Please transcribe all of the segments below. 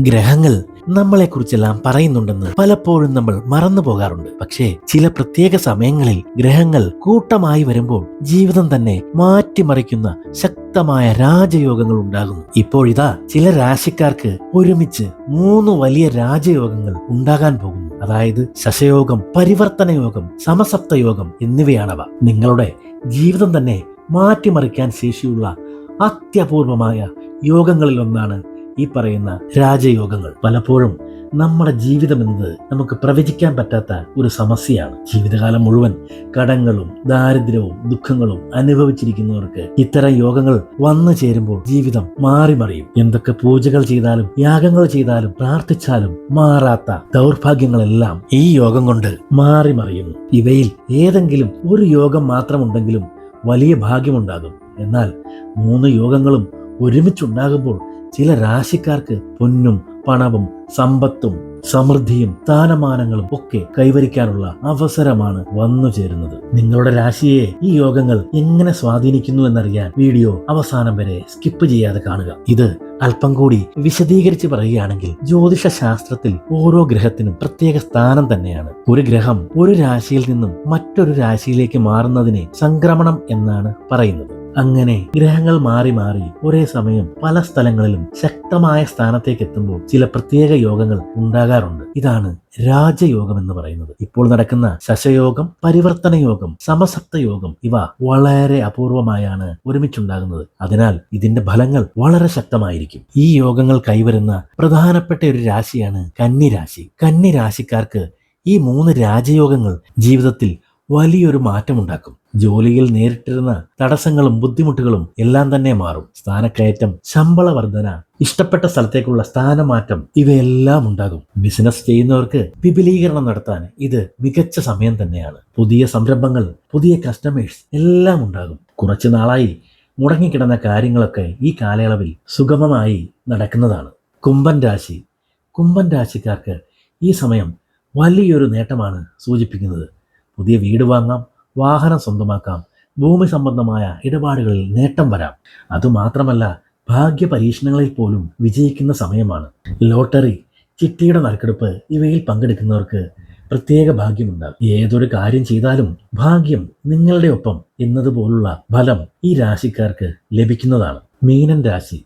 ഗ്രഹങ്ങൾ നമ്മളെ നമ്മളെക്കുറിച്ചെല്ലാം പറയുന്നുണ്ടെന്ന് പലപ്പോഴും നമ്മൾ മറന്നു പോകാറുണ്ട്. പക്ഷേ ചില പ്രത്യേക സമയങ്ങളിൽ ഗ്രഹങ്ങൾ കൂട്ടമായി വരുമ്പോൾ ജീവിതം തന്നെ മാറ്റിമറിക്കുന്ന ശക്തമായ രാജയോഗങ്ങൾ ഉണ്ടാകുന്നു. ഇപ്പോഴിതാ ചില രാശിക്കാർക്ക് ഒരുമിച്ച് മൂന്ന് വലിയ രാജയോഗങ്ങൾ ഉണ്ടാകാൻ പോകുന്നു. അതായത് ശശയോഗം പരിവർത്തന യോഗം സമസപ്ത യോഗം എന്നിവയാണവ. നിങ്ങളുടെ ജീവിതം തന്നെ മാറ്റിമറിക്കാൻ ശേഷിയുള്ള അത്യപൂർവമായ യോഗങ്ങളിൽ ഒന്നാണ് ഈ പറയുന്ന രാജയോഗങ്ങൾ പലപ്പോഴും നമ്മുടെ ജീവിതം എന്നത് നമുക്ക് പ്രവചിക്കാൻ പറ്റാത്ത ഒരു സമസ്യയാണ്. ജീവിതകാലം മുഴുവൻ കടങ്ങളും ദാരിദ്ര്യവും ദുഃഖങ്ങളും അനുഭവിച്ചിരിക്കുന്നവർക്ക് ഇത്തരം യോഗങ്ങൾ വന്നു ചേരുമ്പോൾ ജീവിതം മാറി മറിയും എന്തൊക്കെ പൂജകൾ ചെയ്താലും യാഗങ്ങൾ ചെയ്താലും പ്രാർത്ഥിച്ചാലും മാറാത്ത ദൗർഭാഗ്യങ്ങളെല്ലാം ഈ യോഗം കൊണ്ട് മാറി മറിയുന്നു ഇവയിൽ ഏതെങ്കിലും ഒരു യോഗം മാത്രമുണ്ടെങ്കിലും വലിയ ഭാഗ്യമുണ്ടാകും. എന്നാൽ മൂന്ന് യോഗങ്ങളും ഒരുമിച്ചുണ്ടാകുമ്പോൾ ചില രാശിക്കാർക്ക് പൊന്നും പണവും സമ്പത്തും സമൃദ്ധിയും സ്ഥാനമാനങ്ങളും ഒക്കെ കൈവരിക്കാനുള്ള അവസരമാണ് വന്നു ചേരുന്നത്. നിങ്ങളുടെ രാശിയെ ഈ യോഗങ്ങൾ എങ്ങനെ സ്വാധീനിക്കുന്നു എന്നറിയാൻ വീഡിയോ അവസാനം വരെ സ്കിപ്പ് ചെയ്യാതെ കാണുക. ഇത് അല്പം കൂടി വിശദീകരിച്ച് പറയുകയാണെങ്കിൽ ജ്യോതിഷ ശാസ്ത്രത്തിൽ ഓരോ ഗ്രഹത്തിനും പ്രത്യേക സ്ഥാനം തന്നെയാണ്. ഒരു ഗ്രഹം ഒരു രാശിയിൽ നിന്നും മറ്റൊരു രാശിയിലേക്ക് മാറുന്നതിനെ സംക്രമണം എന്നാണ് പറയുന്നത്. അങ്ങനെ ഗ്രഹങ്ങൾ മാറി മാറി ഒരേ സമയം പല സ്ഥലങ്ങളിലും ശക്തമായ സ്ഥാനത്തേക്ക് എത്തുമ്പോൾ ചില പ്രത്യേക യോഗങ്ങൾ ഉണ്ടാകാറുണ്ട്. ഇതാണ് രാജയോഗം എന്ന് പറയുന്നത്. ഇപ്പോൾ നടക്കുന്ന ശശയോഗം പരിവർത്തന യോഗം സമസപ്ത യോഗം ഇവ വളരെ അപൂർവമായാണ് ഒരുമിച്ചുണ്ടാകുന്നത്. അതിനാൽ ഇതിന്റെ ഫലങ്ങൾ വളരെ ശക്തമായിരിക്കും. ഈ യോഗങ്ങൾ കൈവരുന്ന പ്രധാനപ്പെട്ട ഒരു രാശിയാണ് കന്നിരാശി. കന്നിരാശിക്കാർക്ക് ഈ മൂന്ന് രാജയോഗങ്ങൾ ജീവിതത്തിൽ വലിയൊരു മാറ്റമുണ്ടാക്കും. ജോലിയിൽ നേരിട്ടിരുന്ന തടസ്സങ്ങളും ബുദ്ധിമുട്ടുകളും എല്ലാം തന്നെ മാറും. സ്ഥാനക്കയറ്റം ശമ്പള വർധന ഇഷ്ടപ്പെട്ട സ്ഥലത്തേക്കുള്ള സ്ഥാനമാറ്റം ഇവയെല്ലാം ഉണ്ടാകും. ബിസിനസ് ചെയ്യുന്നവർക്ക് വിപുലീകരണം നടത്താൻ ഇത് മികച്ച സമയം തന്നെയാണ്. പുതിയ സംരംഭങ്ങൾ പുതിയ കസ്റ്റമേഴ്സ് എല്ലാം ഉണ്ടാകും. കുറച്ചു നാളായി മുടങ്ങിക്കിടന്ന കാര്യങ്ങളൊക്കെ ഈ കാലയളവിൽ സുഗമമായി നടക്കുന്നതാണ്. കുംഭൻ രാശി. കുംഭൻ രാശിക്കാർക്ക് ഈ സമയം വലിയൊരു നേട്ടമാണ് സൂചിപ്പിക്കുന്നത്. പുതിയ വീട് വാങ്ങാം വാഹനം സ്വന്തമാക്കാം. ഭൂമി സംബന്ധമായ ഇടപാടുകളിൽ നേട്ടം വരാം. അതുമാത്രമല്ല ഭാഗ്യ പരീക്ഷണങ്ങളിൽ പോലും വിജയിക്കുന്ന സമയമാണ്. ലോട്ടറി ചിട്ടിയുടെ നറുക്കെടുപ്പ് ഇവയിൽ പങ്കെടുക്കുന്നവർക്ക് പ്രത്യേക ഭാഗ്യമുണ്ടാകും. ഏതൊരു കാര്യം ചെയ്താലും ഭാഗ്യം നിങ്ങളുടെ ഒപ്പം എന്നതുപോലുള്ള ഫലം ഈ രാശിക്കാർക്ക് ലഭിക്കുന്നതാണ്. മീനൻ രാശി.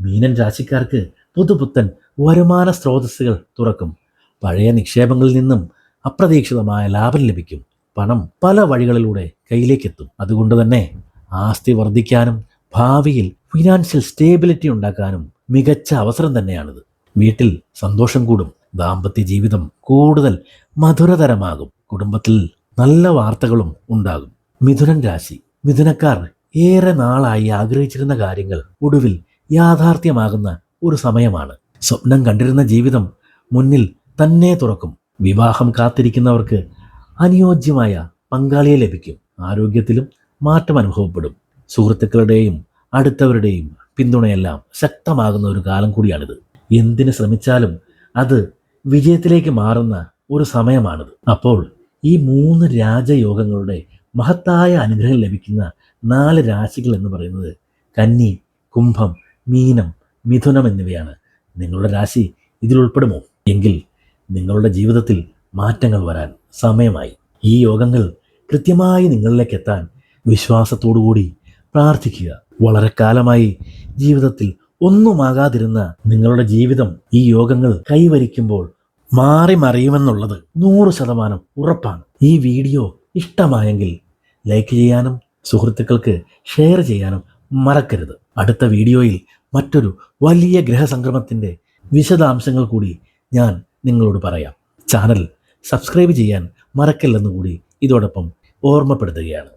മീനൻ രാശിക്കാർക്ക് പുതുപുത്തൻ വരുമാന സ്രോതസ്സുകൾ തുറക്കും. പഴയ നിക്ഷേപങ്ങളിൽ നിന്നും അപ്രതീക്ഷിതമായ ലാഭം ലഭിക്കും. പണം പല വഴികളിലൂടെ കയ്യിലേക്കെത്തും. അതുകൊണ്ട് തന്നെ ആസ്തി വർദ്ധിക്കാനും ഭാവിയിൽ ഫിനാൻഷ്യൽ സ്റ്റേബിലിറ്റി ഉണ്ടാക്കാനും മികച്ച അവസരം തന്നെയാണിത്. വീട്ടിൽ സന്തോഷം കൂടും ദാമ്പത്യ ജീവിതം കൂടുതൽ മധുരതരമാകും കുടുംബത്തിൽ നല്ല വാർത്തകളും ഉണ്ടാകും. മിഥുനൻ രാശി. മിഥുനക്കാർ ഏറെ നാളായി ആഗ്രഹിച്ചിരുന്ന കാര്യങ്ങൾ ഒടുവിൽ യാഥാർത്ഥ്യമാകുന്ന ഒരു സമയമാണ്. സ്വപ്നം കണ്ടിരുന്ന ജീവിതം മുന്നിൽ തന്നെ തുറക്കും. വിവാഹം കാത്തിരിക്കുന്നവർക്ക് അനുയോജ്യമായ പങ്കാളിയെ ലഭിക്കും. ആരോഗ്യത്തിലും മാറ്റം അനുഭവപ്പെടും. സുഹൃത്തുക്കളുടെയും അടുത്തവരുടെയും പിന്തുണയെല്ലാം ശക്തമാകുന്ന ഒരു കാലം കൂടിയാണിത്. എന്തിനു ശ്രമിച്ചാലും അത് വിജയത്തിലേക്ക് മാറുന്ന ഒരു സമയമാണിത്. അപ്പോൾ ഈ മൂന്ന് രാജയോഗങ്ങളുടെ മഹത്തായ അനുഗ്രഹം ലഭിക്കുന്ന നാല് രാശികൾ എന്ന് പറയുന്നത് കന്നി കുംഭം മീനം മിഥുനം എന്നിവയാണ്. നിങ്ങളുടെ രാശി ഇതിൽ ഉൾപ്പെടുമോ എങ്കിൽ നിങ്ങളുടെ ജീവിതത്തിൽ മാറ്റങ്ങൾ വരാൻ സമയമായി. ഈ യോഗങ്ങൾ കൃത്യമായി നിങ്ങളിലേക്ക് എത്താൻ വിശ്വാസത്തോടുകൂടി പ്രാർത്ഥിക്കുക. വളരെ കാലമായി ജീവിതത്തിൽ ഒന്നുമാകാതിരുന്ന നിങ്ങളുടെ ജീവിതം ഈ യോഗങ്ങൾ കൈവരിക്കുമ്പോൾ മാറി മറിയുമെന്നുള്ളത് നൂറ് ശതമാനം ഉറപ്പാണ്. ഈ വീഡിയോ ഇഷ്ടമായെങ്കിൽ ലൈക്ക് ചെയ്യാനും സുഹൃത്തുക്കൾക്ക് ഷെയർ ചെയ്യാനും മറക്കരുത്. അടുത്ത വീഡിയോയിൽ മറ്റൊരു വലിയ ഗ്രഹസംക്രമത്തിന്റെ വിശദാംശങ്ങൾ കൂടി ഞാൻ നിങ്ങളോട് പറയാം. ചാനൽ സബ്സ്ക്രൈബ് ചെയ്യാൻ മറക്കല്ലെന്നുകൂടി ഇതോടൊപ്പം ഓർമ്മപ്പെടുത്തുകയാണ്.